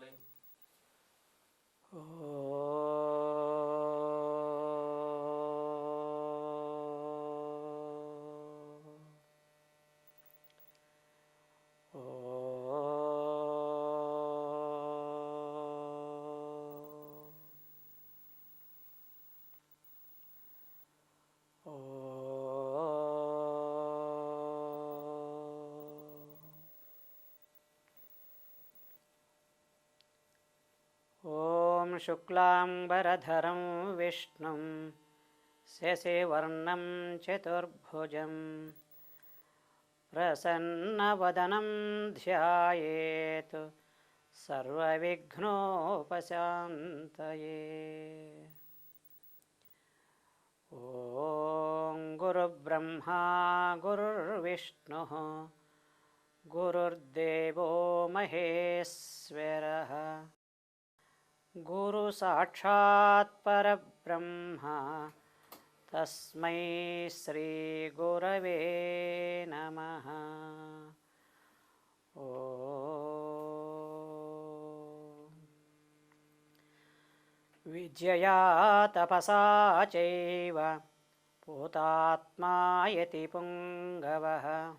Linh. Ờ, शुक्लाम्बरधरं विष्णुं शशिवर्णं चतुर्भुजं प्रसन्नवदनं ध्यायेत् सर्वविघ्नोपशान्तये। ॐ गुरुब्रह्मा गुरुर्विष्णुः गुरुर्देवो महेश्वरः गुरुसाक्षात् परब्रह्म। तस्मै श्रीगुरवे नमः। ॐ विजया तपसा चैव। पूतात्मा यति पुङ्गवः।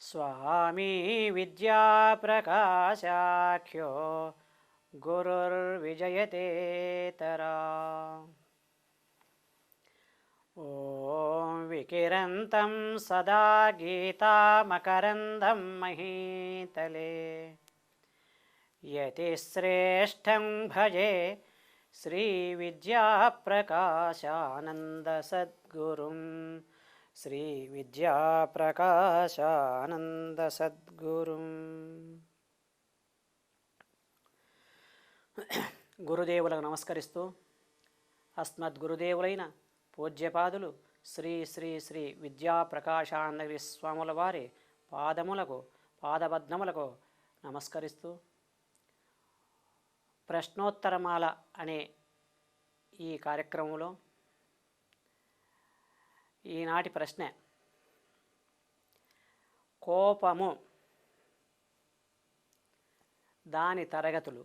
स्वामी विद्याप्रकाशाख्यो गुरुर्विजयतेतरा ॐ विकिरन्तं सदा गीतामकरन्दं महीतले। यतिश्रेष्ठं भजे श्रीविद्याप्रकाशानन्दसद्गुरुं। श्रीविद्याप्रकाशानन्दसद्गुरुम्। గురుదేవులకు నమస్కరిస్తూ అస్మద్ గురుదేవులైన పూజ్యపాదులు శ్రీ శ్రీ శ్రీ విద్యాప్రకాశానందగిరి స్వాముల వారి పాదములకు పాదబద్ధములకు నమస్కరిస్తూ ప్రశ్నోత్తరమాల అనే ఈ కార్యక్రమంలో ఈనాటి ప్రశ్న కోపము దాని తరగతులు.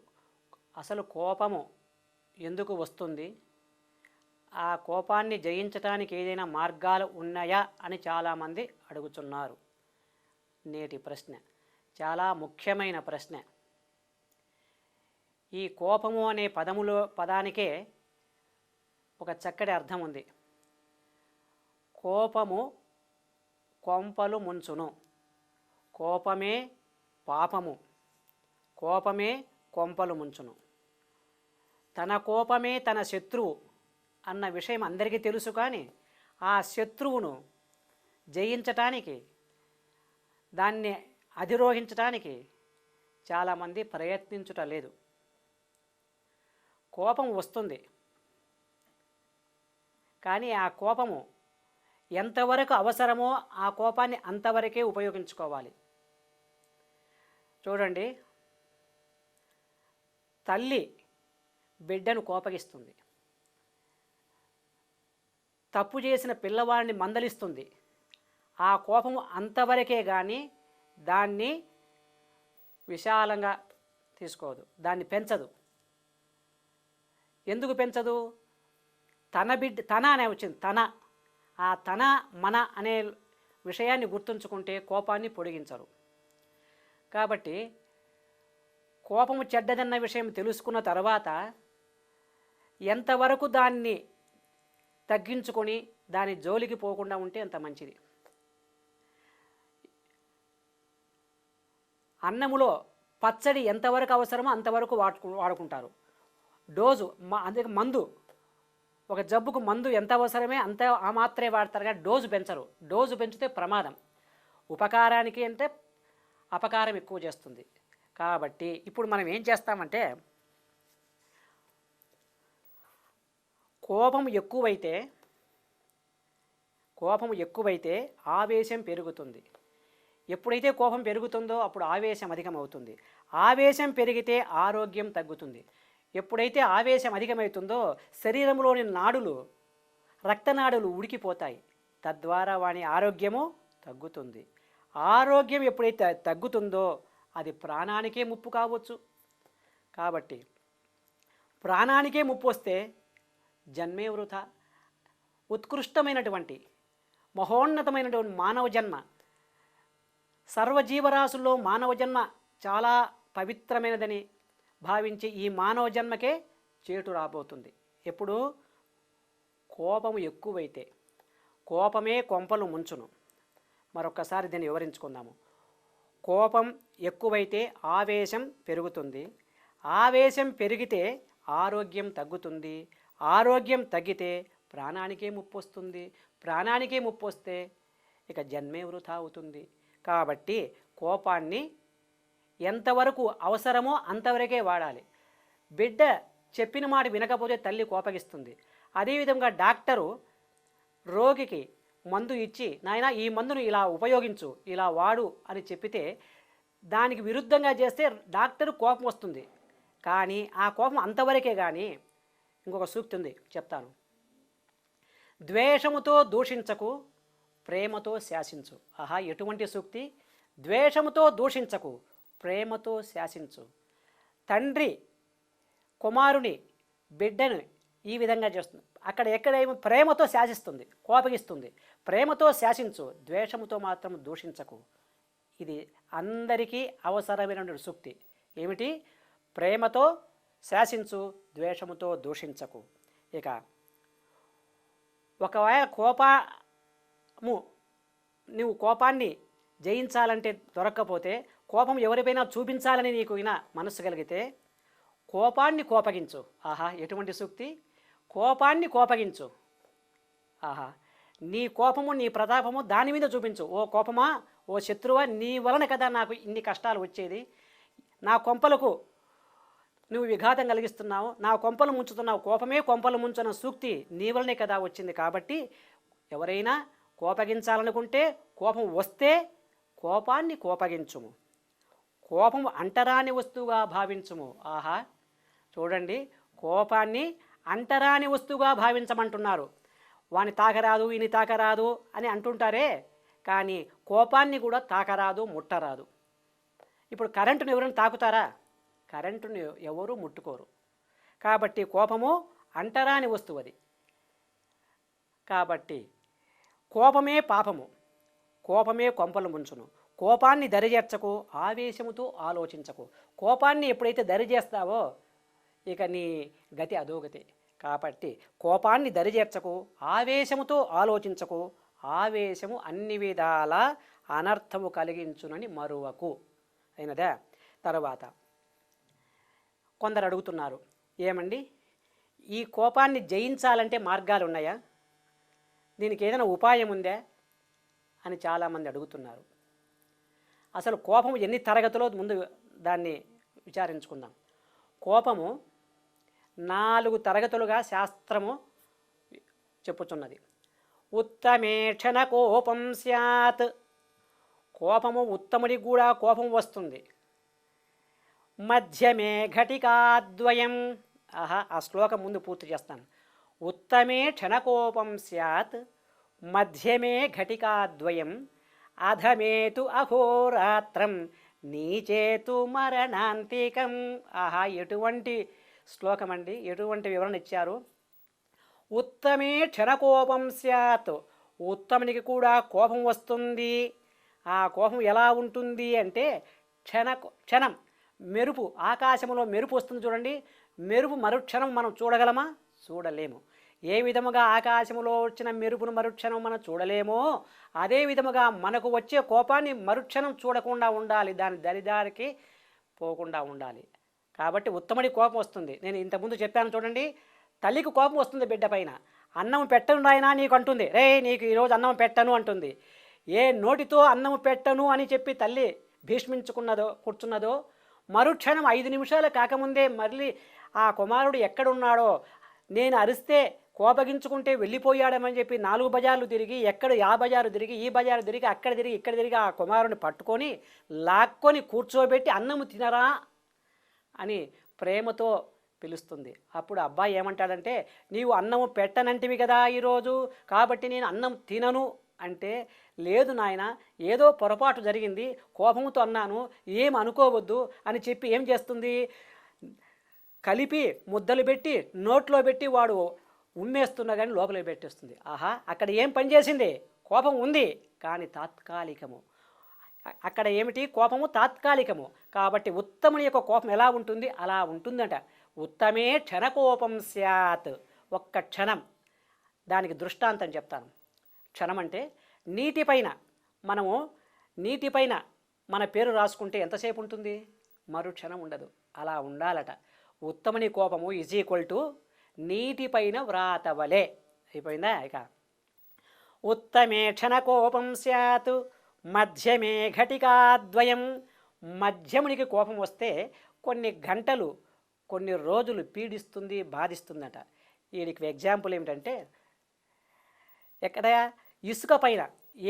అసలు కోపము ఎందుకు వస్తుంది? ఆ కోపాన్ని జయించటానికి ఏదైనా మార్గాలు ఉన్నాయా అని చాలామంది అడుగుతున్నారు. నేటి ప్రశ్న. చాలా ముఖ్యమైన ప్రశ్న. ఈ కోపము అనే పదములో పదానికే ఒక చక్కటి అర్థం ఉంది. కోపము కొంపలు ముంచును. కోపమే పాపము. కోపమే కొంపలు ముంచును. తన కోపమే తన శత్రువు అన్న విషయం అందరికీ తెలుసు కానీ ఆ శత్రువును జయించటానికి దాన్ని అధిరోహించటానికి చాలామంది ప్రయత్నించుట లేదు. కోపం వస్తుంది. కానీ ఆ కోపము ఎంతవరకు అవసరమో ఆ కోపాన్ని అంతవరకే ఉపయోగించుకోవాలి. చూడండి. తల్లి బిడ్డను కోపగిస్తుంది. తప్పు చేసిన పిల్లవాడిని మందలిస్తుంది. ఆ కోపము అంతవరకే కానీ దాన్ని విశాలంగా తీసుకోదు. దాన్ని పెంచదు. ఎందుకు పెంచదు? తన బిడ్డ తన అనే వచ్చింది తన. ఆ తన మన అనే విషయాన్ని గుర్తుంచుకుంటే కోపాన్ని పొడిగించరు. కాబట్టి కోపము చెడ్డదన్న విషయం తెలుసుకున్న తర్వాత ఎంతవరకు దాన్ని తగ్గించుకొని దాని జోలికి పోకుండా ఉంటే అంత మంచిది. అన్నములో పచ్చడి ఎంతవరకు అవసరమో అంతవరకు వాడుకు వాడుకుంటారు. డోజు మ అందుకే మందు ఒక జబ్బుకు మందు ఎంత అవసరమే అంత ఆ మాత్రమే వాడతారు కానీ డోజు పెంచరు. డోజు పెంచితే ప్రమాదం. ఉపకారానికి అంటే అపకారం ఎక్కువ చేస్తుంది. కాబట్టి ఇప్పుడు మనం ఏం చేస్తామంటే కోపం ఎక్కువైతే కోపం ఎక్కువైతే ఆవేశం పెరుగుతుంది. ఎప్పుడైతే కోపం పెరుగుతుందో అప్పుడు ఆవేశం అధికమవుతుంది. ఆవేశం పెరిగితే ఆరోగ్యం తగ్గుతుంది. ఎప్పుడైతే ఆవేశం అధికమవుతుందో శరీరంలోని నాడులు రక్తనాడులు ఉడికిపోతాయి. తద్వారా వాని ఆరోగ్యము తగ్గుతుంది. ఆరోగ్యం ఎప్పుడైతే తగ్గుతుందో అది ప్రాణానికే ముప్పు కావచ్చు. కాబట్టి ప్రాణానికే ముప్పు వస్తే జన్మే వృథ ఉత్కృష్టమైనటువంటి మహోన్నతమైనటువంటి మానవ జన్మ. సర్వజీవరాశుల్లో మానవ జన్మ చాలా పవిత్రమైనదని భావించి ఈ మానవ జన్మకే చేటు రాబోతుంది. ఎప్పుడు కోపము ఎక్కువైతే కోపమే కొంపలు ముంచును. మరొకసారి దీన్ని వివరించుకుందాము. కోపం ఎక్కువైతే ఆవేశం పెరుగుతుంది. ఆవేశం పెరిగితే ఆరోగ్యం తగ్గుతుంది. ఆరోగ్యం తగ్గితే ప్రాణానికే ముప్పు వస్తుంది ప్రాణానికే ముప్పు వస్తే ఇక జన్మే వృధా అవుతుంది. కాబట్టి కోపాన్ని ఎంతవరకు అవసరమో అంతవరకే వాడాలి. బిడ్డ చెప్పిన మాట వినకపోతే తల్లి కోపగిస్తుంది. అదేవిధంగా డాక్టరు రోగికి మందు ఇచ్చి నాయన ఈ మందును ఇలా ఉపయోగించు ఇలా వాడు అని చెప్పితే దానికి విరుద్ధంగా చేస్తే డాక్టర్ కోపం వస్తుంది. కానీ ఆ కోపం అంతవరకే కానీ ఇంకొక సూక్తి ఉంది చెప్తాను. ద్వేషముతో దూషించకు ప్రేమతో శాసించు. ఆహా ఎటువంటి సూక్తి? ద్వేషముతో దూషించకు ప్రేమతో శాసించు. తండ్రి కుమారుని బిడ్డను ఈ విధంగా చేస్తుంది అక్కడ ఎక్కడేమో ప్రేమతో శాసిస్తుంది కోపగిస్తుంది. ప్రేమతో శాసించు ద్వేషముతో మాత్రం దూషించకు. ఇది అందరికీ అవసరమైనటువంటి సూక్తి. ఏమిటి? ప్రేమతో శాసించు ద్వేషముతో దూషించకు. ఇక ఒకవేళ కోపము నువ్వు కోపాన్ని జయించాలంటే దొరక్కపోతే కోపం ఎవరిపైనా చూపించాలని నీకు అయినా మనస్సు కలిగితే కోపాన్ని కోపగించు. ఆహా ఎటువంటి సూక్తి? కోపాన్ని కోపగించు. ఆహా నీ కోపము నీ ప్రతాపము దాని మీద చూపించు. ఓ కోపమా? ఓ శత్రువా? నీ వలన కదా నాకు ఇన్ని కష్టాలు వచ్చేది. నా కొంపలకు నువ్వు విఘాతం కలిగిస్తున్నావు నా కొంపలు ముంచుతున్నావు కోపమే కొంపలు ముంచున్న సూక్తి నీ వలనే కదా వచ్చింది కాబట్టి ఎవరైనా కోపగించాలనుకుంటే కోపం వస్తే కోపాన్ని కోపగించుము. కోపము అంటరాని వస్తువుగా భావించుము. ఆహా చూడండి కోపాన్ని అంటరాని వస్తువుగా భావించమంటున్నారు. వాని తాకరాదు ఈయన తాకరాదు అని అంటుంటారే కానీ కోపాన్ని కూడా తాకరాదు ముట్టరాదు. ఇప్పుడు కరెంటును ఎవరైనా తాకుతారా? కరెంటును ఎవరూ ముట్టుకోరు. కాబట్టి కోపము అంటరాని వస్తువు అది. కాబట్టి కోపమే పాపము. కోపమే కొంపలు ముంచును. కోపాన్ని దరిచేర్చకు ఆవేశముతో ఆలోచించకు. కోపాన్ని ఎప్పుడైతే దరిచేస్తావో ఇక నీ గతి అధోగతి. కాబట్టి కోపాన్ని దరిచేర్చకు ఆవేశముతో ఆలోచించకు ఆవేశము అన్ని విధాల అనర్థము కలిగించునని మరువకు. అయినదా? తర్వాత కొందరు అడుగుతున్నారు. ఏమండి? ఈ కోపాన్ని జయించాలంటే మార్గాలు ఉన్నాయా దీనికి ఏదైనా ఉపాయం ఉందా? అని చాలామంది అడుగుతున్నారు. అసలు కోపము ఎన్ని తరగతిలో ముందు దాన్ని విచారించుకుందాం. కోపము నాలుగు తరగతులుగా శాస్త్రము చెప్పుచున్నది. ఉత్తమేక్షణ కోపం స్యాత్. కోపము ఉత్తముడికి కూడా కోపం వస్తుంది. మధ్యమే ఘటికాద్వయం. ఆహా ఆ శ్లోకం ముందు పూర్తి చేస్తాను. ఉత్తమే క్షణకోపం స్యాత్ మధ్యమే ఘటికాద్వయం. అధమేతు అహోరాత్రం నీచేతు మరణాంతికం. ఆహా ఎటువంటి శ్లోకం అండి ఎటువంటి వివరణ ఇచ్చారు? ఉత్తమే క్షణకోపం స్యాత్ ఉత్తమునికి కూడా కోపం వస్తుంది. ఆ కోపం ఎలా ఉంటుంది అంటే క్షణ క్షణం మెరుపు ఆకాశంలో మెరుపు వస్తుంది చూడండి. మెరుపు మరుక్షణం మనం చూడగలమా? చూడలేము. ఏ విధముగా ఆకాశంలో వచ్చిన మెరుపును మరుక్షణం మనం చూడలేమో అదే విధముగా మనకు వచ్చే కోపాన్ని మరుక్షణం చూడకుండా ఉండాలి. దాని దరిదారికి పోకుండా ఉండాలి. కాబట్టి ఉత్తముడి కోపం వస్తుంది. నేను ఇంతకుముందు చెప్పాను చూడండి. తల్లికి కోపం వస్తుంది బిడ్డ పైన. అన్నం పెట్టను రాయినా నీకు అంటుంది. రే నీకు ఈరోజు అన్నం పెట్టను అంటుంది. ఏ నోటితో అన్నం పెట్టను అని చెప్పి తల్లి భీష్మించుకున్నదో కూర్చున్నదో మరుక్షణం ఐదు నిమిషాలు కాకముందే మళ్ళీ ఆ కుమారుడు ఎక్కడున్నాడో నేను అరిస్తే కోపగించుకుంటే వెళ్ళిపోయాడమని చెప్పి నాలుగు బజార్లు తిరిగి ఎక్కడ ఆ బజారు తిరిగి ఈ బజారు తిరిగి అక్కడ తిరిగి ఇక్కడ తిరిగి ఆ కుమారుని పట్టుకొని లాక్కొని కూర్చోబెట్టి అన్నము తినరా అని ప్రేమతో పిలుస్తుంది. అప్పుడు అబ్బాయి ఏమంటాడంటే నీవు అన్నము పెట్టనంటివి కదా ఈరోజు కాబట్టి నేను అన్నం తినను అంటే లేదు నాయన ఏదో పొరపాటు జరిగింది కోపంతో అన్నాను ఏం అనుకోవద్దు అని చెప్పి ఏం చేస్తుంది? కలిపి ముద్దలు పెట్టి నోట్లో పెట్టి వాడు ఉమ్మేస్తున్నా కానీ లోపలికి పెట్టేస్తుంది. ఆహా అక్కడ ఏం పని చేసింది? కోపం ఉంది కానీ తాత్కాలికము. అక్కడ ఏమిటి? కోపము తాత్కాలికము. కాబట్టి ఉత్తముని యొక్క కోపం ఎలా ఉంటుంది? అలా ఉంటుందంట. ఉత్తమే క్షణకోపం స్యాత్. ఒక్క క్షణం. దానికి దృష్టాంతం చెప్తాను. క్షణం అంటే నీటిపైన మనము నీటిపైన మన పేరు రాసుకుంటే ఎంతసేపు ఉంటుంది? మరు క్షణం ఉండదు. అలా ఉండాలట. ఉత్తముని కోపము ఈజ్ ఈక్వల్ టు నీటిపైన వ్రాతవలే అయిపోయిందా? ఇక. ఉత్తమే క్షణకోపం స్యాత్ మధ్యమే ఘటికాద్వయం. మధ్యమునికి కోపం వస్తే కొన్ని గంటలు కొన్ని రోజులు పీడిస్తుంది బాధిస్తుందట. వీడికి ఎగ్జాంపుల్ ఏమిటంటే ఎక్కడ ఇసుక పైన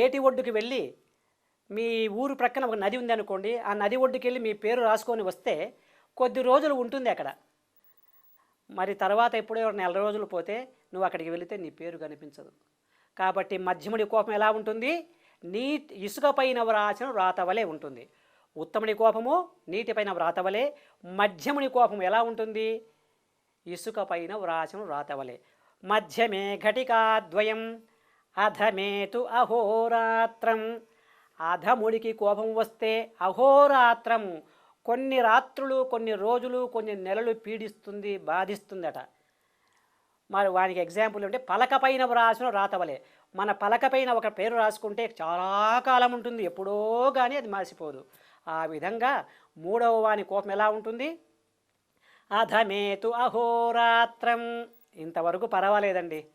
ఏటి ఒడ్డుకి వెళ్ళి మీ ఊరు ప్రక్కన ఒక నది ఉంది అనుకోండి ఆ నది ఒడ్డుకి వెళ్ళి మీ పేరు రాసుకొని వస్తే కొద్ది రోజులు ఉంటుంది అక్కడ. మరి తర్వాత ఎప్పుడో నెల రోజులు పోతే నువ్వు అక్కడికి వెళితే నీ పేరు కనిపించదు. కాబట్టి మధ్యముడి కోపం ఎలా ఉంటుంది? నీ ఇసుక పైన వ్రాసిన వ్రాతవలే ఉంటుంది. ఉత్తముడి కోపము నీటిపైన వ్రాతవలే మధ్యముడి కోపం ఎలా ఉంటుంది? ఇసుక పైన వ్రాసిన వ్రాతవలే మధ్యమే ఘటికాద్వయం. అధమేతు అహోరాత్రం. అధముడికి కోపం వస్తే అహోరాత్రం కొన్ని రాత్రులు కొన్ని రోజులు కొన్ని నెలలు పీడిస్తుంది బాధిస్తుందట. మరి వానికి ఎగ్జాంపుల్ అంటే పలకపైన రాసిన రాతవలే. మన పలకపైన ఒక పేరు రాసుకుంటే చాలా కాలం ఉంటుంది. ఎప్పుడో కానీ అది మాసిపోదు ఆ విధంగా మూడవ వాని కోపం ఎలా ఉంటుంది? అధమేతు అహోరాత్రం. ఇంతవరకు పర్వాలేదండి.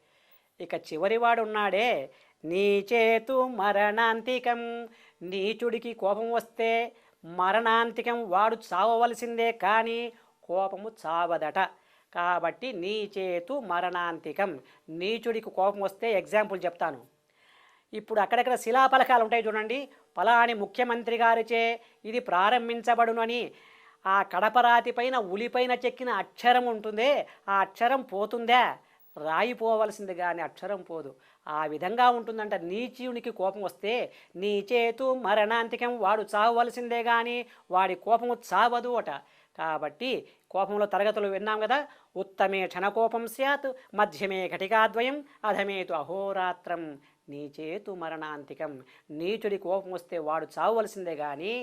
ఇక చివరివాడు ఉన్నాడే నీచేతు మరణాంతికం నీచుడికి కోపం వస్తే మరణాంతికం వాడు చావవలసిందే కానీ కోపము చావదట. కాబట్టి నీ చేతు మరణాంతికం నీచుడికి కోపం వస్తే ఎగ్జాంపుల్ చెప్తాను. ఇప్పుడు అక్కడక్కడ శిలాఫలకాలు ఉంటాయి చూడండి. పలాని ముఖ్యమంత్రి గారిచే ఇది ప్రారంభించబడునని ఆ కడపరాతి పైన ఉలిపైన చెక్కిన అక్షరం ఉంటుందే. ఆ అక్షరం పోతుందా. రాయి పోవలసింది కానీ అక్షరం పోదు. ఆ విధంగా ఉంటుందంట నీచీయునికి కోపం వస్తే నీ చేతు మరణాంతికం వాడు చావవలసిందే కానీ వాడి కోపము చావదు అట. కాబట్టి కోపంలో తరగతులు విన్నాం కదా ఉత్తమే క్షణకోపం స్యాత్ మధ్యమే ఘటికాద్వయం అధమేతు అహోరాత్రం. నీచేతు మరణాంతికం నీచుడి కోపం వస్తే వాడు చావవలసిందే కానీ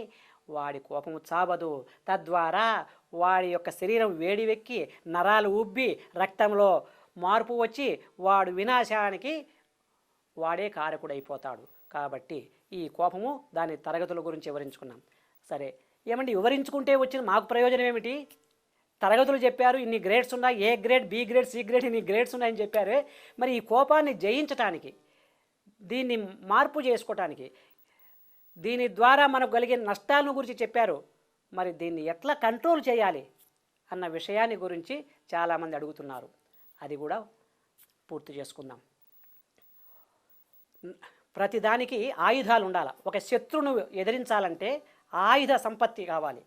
వాడి కోపము చావదు. తద్వారా వాడి యొక్క శరీరం వేడివెక్కి నరాలు ఉబ్బి రక్తంలో మార్పు వచ్చి వాడు వినాశానికి వాడే కారకుడైపోతాడు. కాబట్టి ఈ కోపము దాని తరగతుల గురించి వివరించుకున్నాం. సరే ఏమండి? వివరించుకుంటే వచ్చిన మాకు ప్రయోజనం ఏమిటి? తరగతులు చెప్పారు ఇన్ని గ్రేడ్స్ ఉన్నాయి A grade B grade C grade ఇన్ని గ్రేడ్స్ ఉన్నాయని చెప్పారే. మరి ఈ కోపాన్ని జయించటానికి దీన్ని మార్పు చేసుకోవటానికి దీని ద్వారా మనకు కలిగే నష్టాలను గురించి చెప్పారు. మరి దీన్ని ఎట్లా కంట్రోల్ చేయాలి అన్న విషయాన్ని గురించి చాలామంది అడుగుతున్నారు. అది కూడా పూర్తి చేసుకుందాం. ప్రతిదానికి ఆయుధాలు ఉండాలి. ఒక శత్రువును ఎదిరించాలంటే ఆయుధ సంపత్తి కావాలి.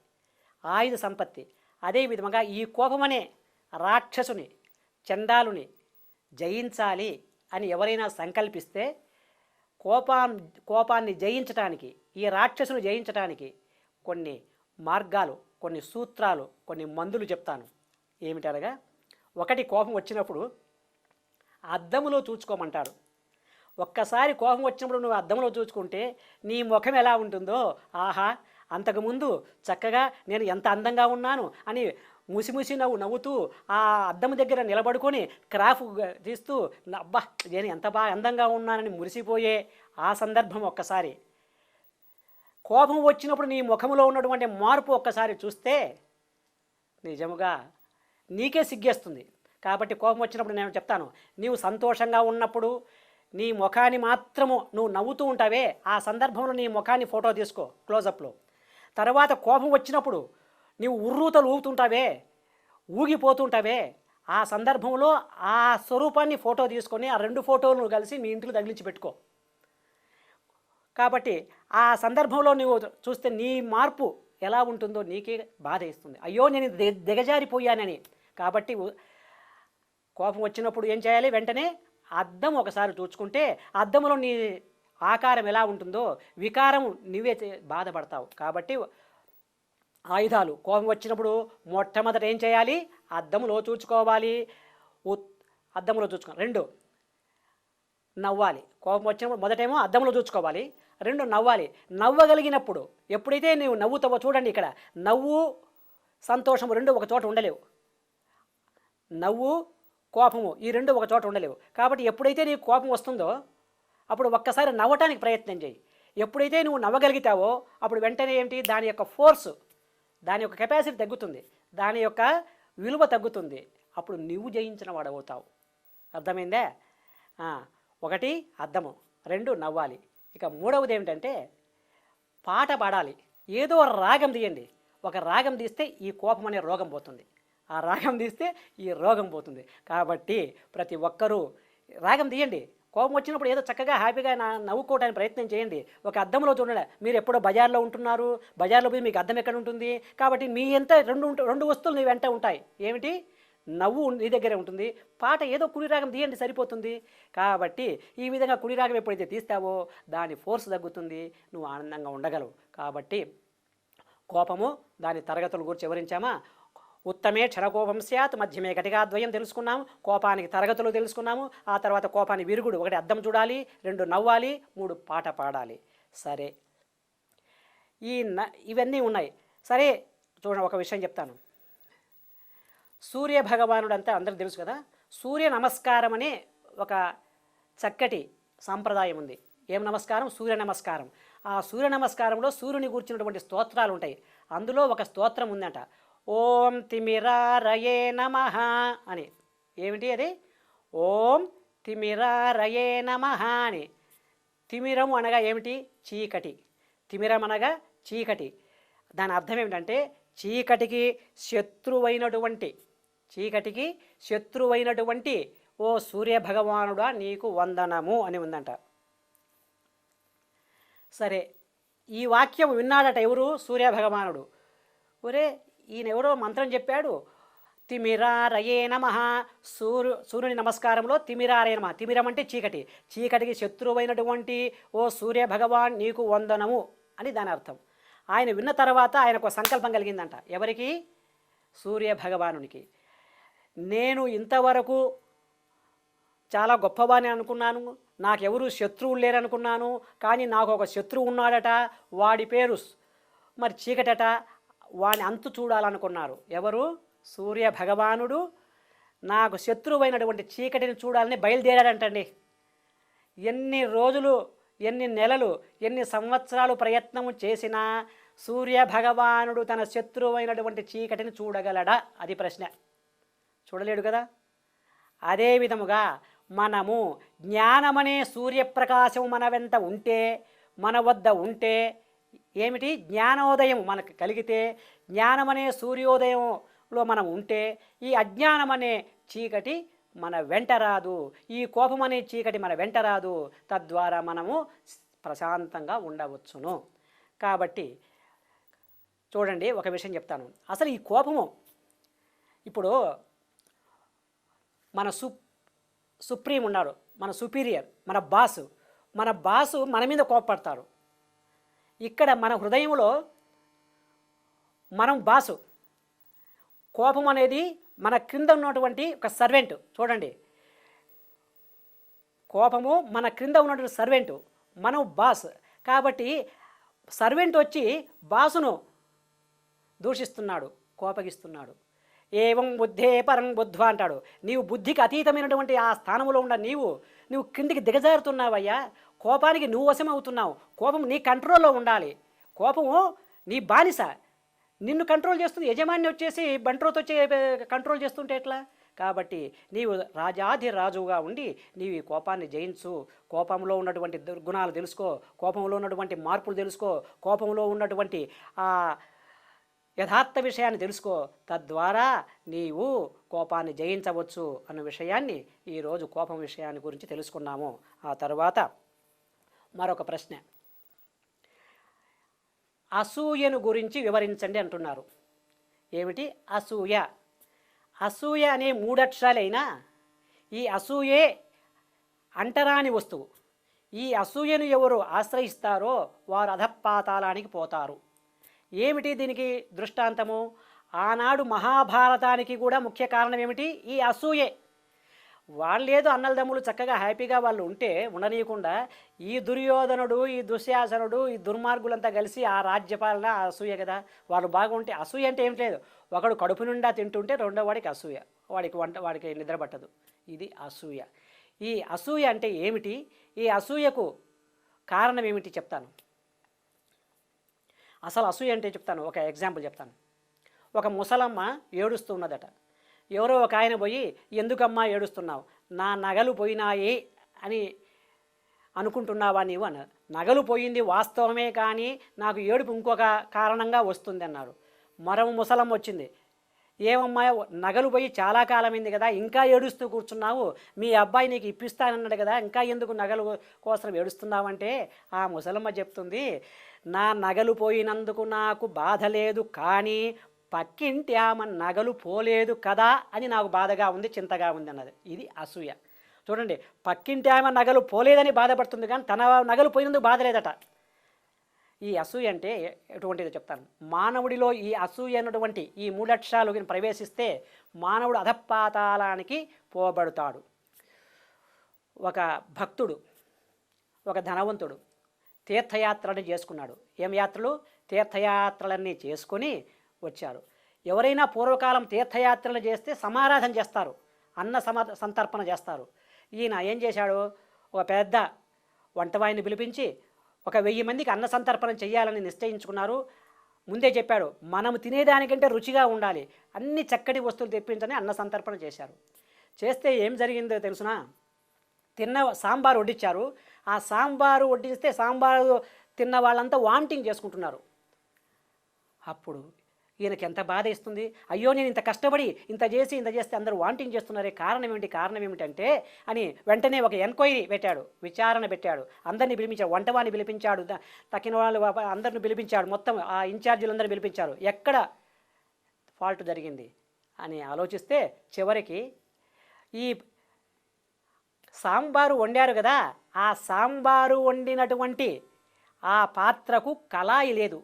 ఆయుధ సంపత్తి. అదేవిధంగా ఈ కోపమనే రాక్షసుని చండాలుని జయించాలి అని ఎవరైనా సంకల్పిస్తే కోపా కోపాన్ని జయించటానికి ఈ రాక్షసును జయించటానికి కొన్ని మార్గాలు కొన్ని సూత్రాలు కొన్ని మందులు చెప్తాను. ఏమిటనగా ఒకటి కోపం వచ్చినప్పుడు అద్దములో చూసుకోమంటాడు ఒక్కసారి కోపం వచ్చినప్పుడు నువ్వు అద్దంలో చూసుకుంటే నీ ముఖం ఎలా ఉంటుందో ఆహా అంతకుముందు చక్కగా నేను ఎంత అందంగా ఉన్నాను అని ముసిముసి నవ్వు నవ్వుతూ ఆ అద్దం దగ్గర నిలబడుకొని క్రాఫ్ తీస్తూ అబ్బా నేను ఎంత బాగా అందంగా ఉన్నానని మురిసిపోయే ఆ సందర్భం ఒక్కసారి. కోపం వచ్చినప్పుడు నీ ముఖంలో ఉన్నటువంటి మార్పు ఒక్కసారి చూస్తే నిజముగా నీకే సిగ్గేస్తుంది. కాబట్టి కోపం వచ్చినప్పుడు నేను చెప్తాను నీవు సంతోషంగా ఉన్నప్పుడు నీ ముఖాన్ని మాత్రము నువ్వు నవ్వుతూ ఉంటావే ఆ సందర్భంలో నీ ముఖాన్ని ఫోటో తీసుకో క్లోజప్లో తర్వాత కోపం వచ్చినప్పుడు నీవు ఉర్రూతలు ఊగుతుంటావే ఊగిపోతుంటావే ఆ సందర్భంలో ఆ స్వరూపాన్ని ఫోటో తీసుకొని ఆ రెండు ఫోటోలను కలిసి మీ ఇంటికి తగిలించి పెట్టుకో. కాబట్టి ఆ సందర్భంలో నువ్వు చూస్తే నీ మార్పు ఎలా ఉంటుందో నీకే బాధ ఇస్తుంది అయ్యో నేను దిగజారిపోయానని కాబట్టి కోపం వచ్చినప్పుడు ఏం చేయాలి? వెంటనే అద్దం ఒకసారి చూసుకుంటే అద్దంలో నీ ఆకారం ఎలా ఉంటుందో వికారం నువ్వే బాధపడతావు. కాబట్టి ఆయుధాలు. కోపం వచ్చినప్పుడు మొట్టమొదట ఏం చేయాలి? అద్దంలో చూసుకోవాలి ఉత్- అద్దంలో చూసుకోవాలి రెండు నవ్వాలి. కోపం వచ్చినప్పుడు మొదటేమో అద్దంలో చూసుకోవాలి రెండు నవ్వాలి. నవ్వగలిగినప్పుడు ఎప్పుడైతే నువ్వు నవ్వుతావో చూడండి ఇక్కడ. నవ్వు సంతోషము రెండు ఒక చోట ఉండలేవు. నవ్వు కోపము ఈ రెండు ఒక చోట ఉండలేవు. కాబట్టి ఎప్పుడైతే నీకు కోపం వస్తుందో అప్పుడు ఒక్కసారి నవ్వటానికి ప్రయత్నం చేయి. ఎప్పుడైతే నువ్వు నవ్వగలుగుతావో అప్పుడు వెంటనే ఏంటి దాని యొక్క ఫోర్స్ దాని యొక్క కెపాసిటీ తగ్గుతుంది. దాని యొక్క విలువ తగ్గుతుంది. అప్పుడు నువ్వు జయించిన వాడవుతావు. అర్థమైందే? ఒకటి అర్థము రెండు నవ్వాలి. ఇక మూడవది ఏమిటంటే పాట పాడాలి. ఏదో రాగం తీయండి. ఒక రాగం తీస్తే ఈ కోపం అనే రోగం పోతుంది. ఆ రాగం తీస్తే ఈ రోగం పోతుంది. కాబట్టి ప్రతి ఒక్కరూ రాగం తీయండి. కోపం వచ్చినప్పుడు ఏదో చక్కగా హ్యాపీగా నా నవ్వుకోవడానికి ప్రయత్నం చేయండి. ఒక అద్దంలో చూడండి. మీరు ఎప్పుడో బజార్లో ఉంటున్నారు. బజార్లో పోయి మీకు అద్దం ఎక్కడ ఉంటుంది? కాబట్టి మీ ఎంత రెండు రెండు వస్తువులు నీ వెంట ఉంటాయి. ఏమిటి? నవ్వు నీ దగ్గరే ఉంటుంది. పాట ఏదో కుడిరాగం తీయండి సరిపోతుంది. కాబట్టి ఈ విధంగా కుడిరాగం ఎప్పుడైతే తీస్తావో దాని ఫోర్స్ తగ్గుతుంది. నువ్వు ఆనందంగా ఉండగలవు. కాబట్టి కోపము దాని తరగతుల గురించి వివరించామా? ఉత్తమే క్షరకోపం సత్ మధ్యమే ఘటికాద్వయం తెలుసుకున్నాము కోపానికి తరగతులు తెలుసుకున్నాము ఆ తర్వాత కోపాన్ని విరుగుడు ఒకటి అద్దం చూడాలి రెండు నవ్వాలి మూడు పాట పాడాలి. సరే. ఈ న ఇవన్నీ ఉన్నాయి. సరే చూడండి ఒక విషయం చెప్తాను. సూర్య భగవానుడు అంతా అందరికి తెలుసు కదా సూర్య నమస్కారం అనే ఒక చక్కటి సాంప్రదాయం ఉంది. ఏం నమస్కారం? సూర్య నమస్కారం. ఆ సూర్య నమస్కారంలో సూర్యుని కూర్చున్నటువంటి స్తోత్రాలు ఉంటాయి అందులో ఒక స్తోత్రం ఉందంట. ఓం తిమిరారయే నమ అని. ఏమిటి అది? ఓం తిమిరారయే నమ అని. తిమిరము అనగా ఏమిటి? చీకటి. తిమిరం అనగా చీకటి. దాని అర్థం ఏమిటంటే చీకటికి శత్రువైనటువంటి చీకటికి శత్రువైనటువంటి ఓ సూర్య భగవానుడా నీకు వందనము అని ఉందంట. సరే ఈ వాక్యం విన్నాడట ఎవరు? సూర్య భగవానుడు ఒరే ఈయన ఎవరో మంత్రం చెప్పాడు. తిమిరారయే నమ. సూర్యు సూర్యుని నమస్కారంలో తిమిరారయ నమ. తిమిరం అంటే చీకటి. చీకటికి శత్రువైనటువంటి ఓ సూర్య భగవాన్ నీకు వందనము అని దాని అర్థం. ఆయన విన్న తర్వాత ఆయనకు ఒక సంకల్పం కలిగిందంట. ఎవరికి? సూర్య భగవానునికి నేను ఇంతవరకు చాలా గొప్పవాని అనుకున్నాను. నాకెవరు శత్రువులు లేరనుకున్నాను. కానీ నాకు ఒక శత్రువు ఉన్నాడట. వాడి పేరు మరి చీకటట. వాని అంతు చూడాలనుకున్నారు. ఎవరు? సూర్య భగవానుడు. నాకు శత్రువైనటువంటి చీకటిని చూడాలని బయలుదేరాడంటండి. ఎన్ని రోజులు ఎన్ని నెలలు ఎన్ని సంవత్సరాలు ప్రయత్నం చేసినా సూర్య భగవానుడు తన శత్రువైనటువంటి చీకటిని చూడగలడా? అది ప్రశ్న. చూడలేడు కదా? అదే విధముగా మనము జ్ఞానమనే సూర్యప్రకాశం మన వెంట ఉంటే మన వద్ద ఉంటే ఏమిటి? జ్ఞానోదయం మనకు కలిగితే జ్ఞానమనే సూర్యోదయంలో మనం ఉంటే ఈ అజ్ఞానమనే చీకటి మన వెంట రాదు. ఈ కోపం అనే చీకటి మన వెంట రాదు. తద్వారా మనము ప్రశాంతంగా ఉండవచ్చును. కాబట్టి చూడండి ఒక విషయం చెప్తాను. అసలు ఈ కోపము ఇప్పుడు మన సు సుప్రీం ఉన్నాడు మన సుపీరియర్ మన బాసు. మన బాసు మన మీద కోపపడతాడు ఇక్కడ మన హృదయంలో మనం బాసు. కోపం అనేది మన క్రింద ఉన్నటువంటి ఒక సర్వెంట్. చూడండి. కోపము మన క్రింద ఉన్నటువంటి సర్వెంట్. మనం బాస్. కాబట్టి సర్వెంట్ వచ్చి బాసును దూషిస్తున్నాడు కోపగిస్తున్నాడు. ఏవం బుద్ధే పరం బుద్ధ అంటాడు. నీవు బుద్ధికి అతీతమైనటువంటి ఆ స్థానంలో ఉన్న నీవు నువ్వు క్రిందికి దిగజారుతున్నావయ్యా. కోపానికి నువ్వు వశమవుతున్నావు. కోపం నీ కంట్రోల్లో ఉండాలి. కోపము నీ బానిస. నిన్ను కంట్రోల్ చేస్తుంది యజమాని వచ్చేసి బంట్రోతో వచ్చే కంట్రోల్ చేస్తుంటే ఎట్లా? కాబట్టి నీవు రాజాధి రాజుగా ఉండి నీవు ఈ కోపాన్ని జయించు. కోపంలో ఉన్నటువంటి దుర్గుణాలు తెలుసుకో. కోపంలో ఉన్నటువంటి మార్పులు తెలుసుకో. కోపంలో ఉన్నటువంటి ఆ యథార్థ విషయాన్ని తెలుసుకో. తద్వారా నీవు కోపాన్ని జయించవచ్చు అన్న విషయాన్ని ఈరోజు కోపం విషయాన్ని గురించి తెలుసుకున్నాము. ఆ తర్వాత మరొక ప్రశ్న. అసూయను గురించి వివరించండి అంటున్నారు. ఏమిటి? అసూయ. అసూయ అనే మూడక్షరాలైనా ఈ అసూయే అంటరాని వస్తువు. ఈ అసూయను ఎవరు ఆశ్రయిస్తారో వారు అధపాతాళానికి పోతారు. ఏమిటి దీనికి దృష్టాంతము? ఆనాడు మహాభారతానికి కూడా ముఖ్య కారణం ఏమిటి? ఈ అసూయే. వాళ్ళేదో అన్నలదమ్ములు చక్కగా హ్యాపీగా వాళ్ళు ఉంటే ఉండనీయకుండా ఈ దుర్యోధనుడు ఈ దుశ్యాసనుడు ఈ దుర్మార్గులంతా కలిసి ఆ రాజ్యపాలన అసూయ కదా. వాళ్ళు బాగుంటే అసూయ అంటే ఏం లేదు. ఒకడు కడుపు నిండా తింటుంటే రెండో వాడికి అసూయ. వాడికి వంట వాడికి నిద్ర పట్టదు. ఇది అసూయ. ఈ అసూయ అంటే ఏమిటి? ఈ అసూయకు కారణం ఏమిటి చెప్తాను. అసలు అసూయ అంటే చెప్తాను. ఒక ఎగ్జాంపుల్ చెప్తాను. ఒక ముసలమ్మ ఏడుస్తూ ఉన్నదట. ఎవరో ఒక ఆయన పోయి ఎందుకమ్మా ఏడుస్తున్నావు? నా నగలు పోయినాయి అని అనుకుంటున్నావా నీవు అన్నారు నగలు పోయింది వాస్తవమే కానీ నాకు ఏడుపు ఇంకొక కారణంగా వస్తుంది అన్నారు. మరో ముసలమ్మ వచ్చింది. ఏమమ్మా నగలు పోయి చాలా కాలమైంది కదా ఇంకా ఏడుస్తూ కూర్చున్నావు. మీ అబ్బాయి నీకు ఇప్పిస్తానన్నాడు కదా ఇంకా ఎందుకు నగలు కోసం ఏడుస్తున్నావంటే? ఆ ముసలమ్మ చెప్తుంది. నా నగలు పోయినందుకు నాకు బాధ లేదు కానీ పక్కింటి ఆమె నగలు పోలేదు కదా అని నాకు బాధగా ఉంది చింతగా ఉంది అన్నది. ఇది అసూయ. చూడండి పక్కింటి ఆమె నగలు పోలేదని బాధపడుతుంది కానీ తన నగలు పోయినందుకు బాధలేదట ఈ అసూయ అంటే ఎటువంటిదో చెప్తాను. మానవుడిలో ఈ అసూయ అన్నటువంటి ఈ మూలక్షాలు ప్రవేశిస్తే మానవుడు అధపాతాళానికి పోబడతాడు. ఒక భక్తుడు ఒక ధనవంతుడు తీర్థయాత్రలు చేసుకున్నాడు. ఏం యాత్రలు? తీర్థయాత్రలన్నీ చేసుకొని వచ్చారు. ఎవరైనా పూర్వకాలం తీర్థయాత్రలు చేస్తే సమారాధన చేస్తారు. అన్న సమ సంతర్పణ చేస్తారు. ఈయన ఏం చేశాడు? ఒక పెద్ద వంటవాయిని పిలిపించి ఒక వెయ్యి మందికి అన్న సంతర్పణ చేయాలని నిశ్చయించుకున్నారు. ముందే చెప్పాడు మనం తినేదానికంటే రుచిగా ఉండాలి. అన్ని చక్కటి వస్తువులు తెప్పించని అన్న సంతర్పణ చేశారు. చేస్తే ఏం జరిగిందో తెలుసునా? తిన్న సాంబారు వడ్డించారు ఆ సాంబారు వడ్డిస్తే సాంబారు తిన్న వాళ్ళంతా వామిటింగ్ చేసుకుంటున్నారు. అప్పుడు ఈయనకి ఎంత బాధ ఇస్తుంది అయ్యో నేను ఇంత కష్టపడి ఇంత చేసి ఇంత చేస్తే అందరూ వాంటింగ్ చేస్తున్నారే కారణం ఏమిటి? కారణం ఏమిటంటే అని వెంటనే ఒక ఎంక్వైరీ పెట్టాడు విచారణ పెట్టాడు. అందరినీ పిలిపించాడు వంటవాన్ని పిలిపించాడు తక్కిన వాళ్ళు అందరిని పిలిపించాడు మొత్తం ఆ ఇన్ఛార్జీలందరినీ పిలిపించారు. ఎక్కడ ఫాల్ట్ జరిగింది? అని ఆలోచిస్తే చివరికి ఈ సాంబారు వండారు కదా ఆ సాంబారు వండినటువంటి ఆ పాత్రకు కళాయి లేదు.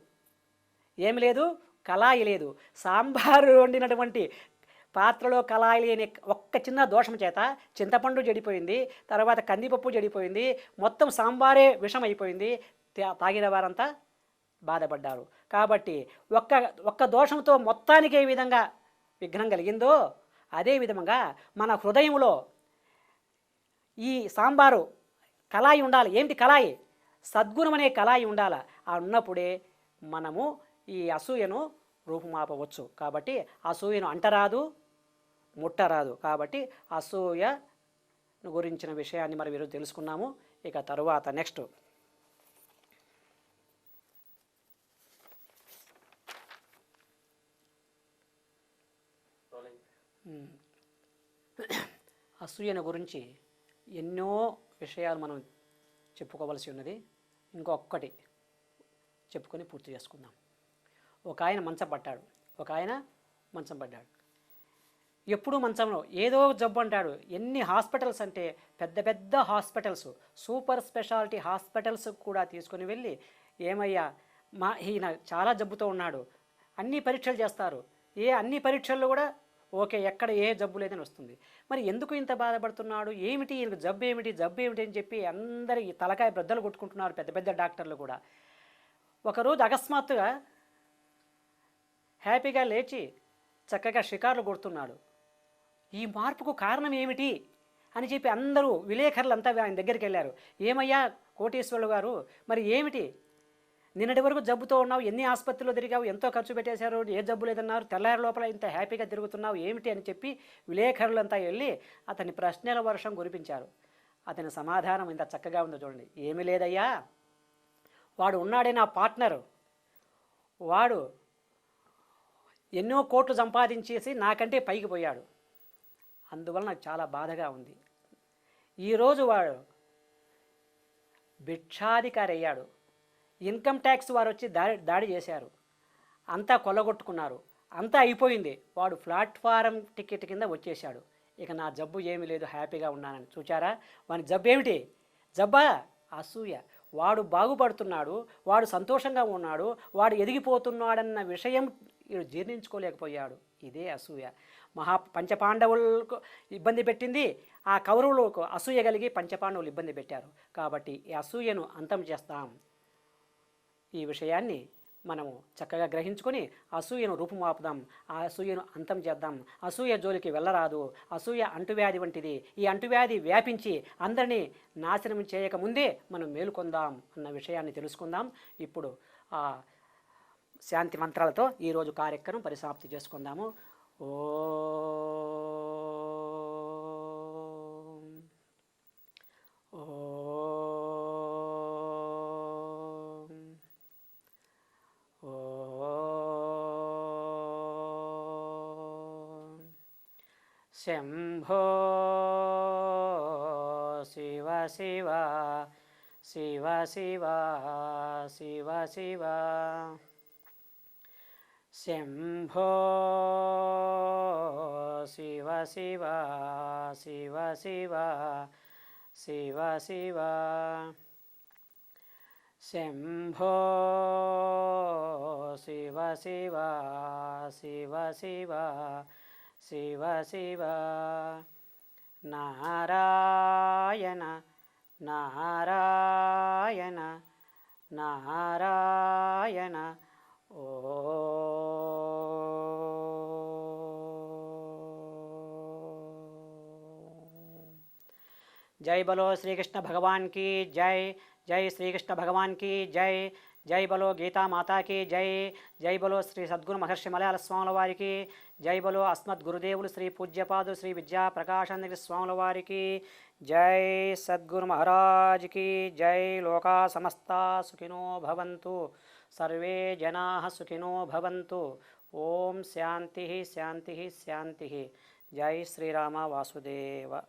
ఏమి లేదు? కళాయి లేదు. సాంబారు వండినటువంటి పాత్రలో కళాయి లేని ఒక్క చిన్న దోషం చేత చింతపండు చెడిపోయింది తర్వాత కందిపప్పు చెడిపోయింది మొత్తం సాంబారే విషం అయిపోయింది తా- తాగిన వారంతా బాధపడ్డారు. కాబట్టి ఒక్క ఒక్క దోషంతో మొత్తానికి ఏ విధంగా విఘ్నం కలిగిందో అదే విధంగా మన హృదయంలో ఈ సాంబారు కళాయి ఉండాలి. ఏంటి కళాయి? సద్గుణం అనే కళాయి ఉండాలి. ఆ ఉన్నప్పుడే మనము ఈ అసూయను రూపుమాపవచ్చు. కాబట్టి అసూయను అంటరాదు ముట్టరాదు. కాబట్టి అసూయ గురించిన విషయాన్ని మరి ఈరోజు తెలుసుకున్నాము. ఇక తరువాత నెక్స్ట్. అసూయను గురించి ఎన్నో విషయాలు మనం చెప్పుకోవలసి ఉన్నది. ఇంకొక్కటి చెప్పుకొని పూర్తి చేసుకుందాం. ఒక ఆయన మంచం పట్టాడు ఒక ఆయన మంచం పడ్డాడు ఎప్పుడూ మంచంలో ఏదో జబ్బు అంటాడు. ఎన్ని హాస్పిటల్స్ అంటే పెద్ద పెద్ద హాస్పిటల్స్ సూపర్ స్పెషాలిటీ హాస్పిటల్స్ కూడా తీసుకొని వెళ్ళి ఏమయ్యా మా ఈయన చాలా జబ్బుతో ఉన్నాడు. అన్ని పరీక్షలు చేస్తారు. ఏ అన్ని పరీక్షల్లో కూడా ఓకే ఎక్కడ ఏ జబ్బు లేదని వస్తుంది. మరి ఎందుకు ఇంత బాధపడుతున్నాడు? ఏమిటి ఈయనకు జబ్బు ఏమిటి? జబ్బు ఏమిటి అని చెప్పి అందరి తలకాయ బ్రద్దలు కొట్టుకుంటున్నారు పెద్ద పెద్ద డాక్టర్లు కూడా. ఒకరోజు అకస్మాత్తుగా హ్యాపీగా లేచి చక్కగా షికార్లు కొడుతున్నాడు. ఈ మార్పుకు కారణం ఏమిటి? అని చెప్పి అందరూ విలేకరులంతా ఆయన దగ్గరికి వెళ్ళారు. ఏమయ్యా కోటేశ్వరులు గారు మరి ఏమిటి? నిన్నటి వరకు జబ్బుతో ఉన్నావు ఎన్ని ఆసుపత్రిలో తిరిగావు ఎంతో ఖర్చు పెట్టేశారు ఏ జబ్బు లేదన్నారు తెల్లారి లోపల ఇంత హ్యాపీగా తిరుగుతున్నావు ఏమిటి అని చెప్పి విలేకరులంతా వెళ్ళి అతని ప్రశ్నల వర్షం కురిపించారు. అతని సమాధానం ఇంత చక్కగా ఉందో చూడండి. ఏమీ లేదయ్యా. వాడు ఉన్నాడే నా పార్ట్నరు. వాడు ఎన్నో కోట్లు సంపాదించేసి నాకంటే పైకి పోయాడు. అందువల్ల నాకు చాలా బాధగా ఉంది. ఈరోజు వాడు భిక్షాధికారి అయ్యాడు ఇన్కమ్ ట్యాక్స్ వారు వచ్చి దాడి దాడి చేశారు. అంతా కొల్లగొట్టుకున్నారు. అంతా అయిపోయింది. వాడు ప్లాట్ఫారం టికెట్ కింద వచ్చేసాడు ఇక నా జబ్బు ఏమీ లేదు హ్యాపీగా ఉన్నానని. చూచారా? వాని జబ్బు ఏమిటి? జబ్బా? అసూయ. వాడు బాగుపడుతున్నాడు. వాడు సంతోషంగా ఉన్నాడు. వాడు ఎదిగిపోతున్నాడన్న విషయం వీడు జీర్ణించుకోలేకపోయాడు. ఇదే అసూయ. మహా పంచపాండవులకు ఇబ్బంది పెట్టింది. ఆ కౌరవులకు అసూయ కలిగి పంచపాండవులు ఇబ్బంది పెట్టారు. కాబట్టి ఈ అసూయను అంతం చేస్తాం. ఈ విషయాన్ని మనము చక్కగా గ్రహించుకొని అసూయను రూపుమాపుదాం. ఆ అసూయను అంతం చేద్దాం. అసూయ జోలికి వెళ్ళరాదు. అసూయ అంటువ్యాధి వంటిది. ఈ అంటువ్యాధి వ్యాపించి అందరినీ నాశనం చేయకముందే మనం మేలుకొందాం అన్న విషయాన్ని తెలుసుకుందాం. ఇప్పుడు ఆ శాంతి మంత్రాలతో ఈరోజు కార్యక్రమం పరిసమాప్తి చేసుకుందాము. ఓ శంభో శివ శివ శివ శివ శివ శివ शम्भो शिव शिव शिव शिव शिव शिव शम्भो शिव शिव शिव शिव शिव शिव नारायण नारायण नारायण ओ जय बोलो श्री कृष्ण भगवान की जय जय श्री कृष्ण भगवान की जय జై బలో గీతా మాతాకి జై జై బలో శ్రీ సద్గురు మహర్షి మలయాళ స్వాముల వారికి జై బలో అస్మద్ గురుదేవులు శ్రీ పూజ్యపాదు శ్రీ విద్యా ప్రకాశాంజలి స్వాముల వారికి జై సద్గురు మహారాజ్కి జై లోకా సమస్తా సుఖినో భవంతు సర్వే జనా సుఖినో భవంతు ఓం శాంతి శాంతి శాంతి జై శ్రీరామ వాసుదేవ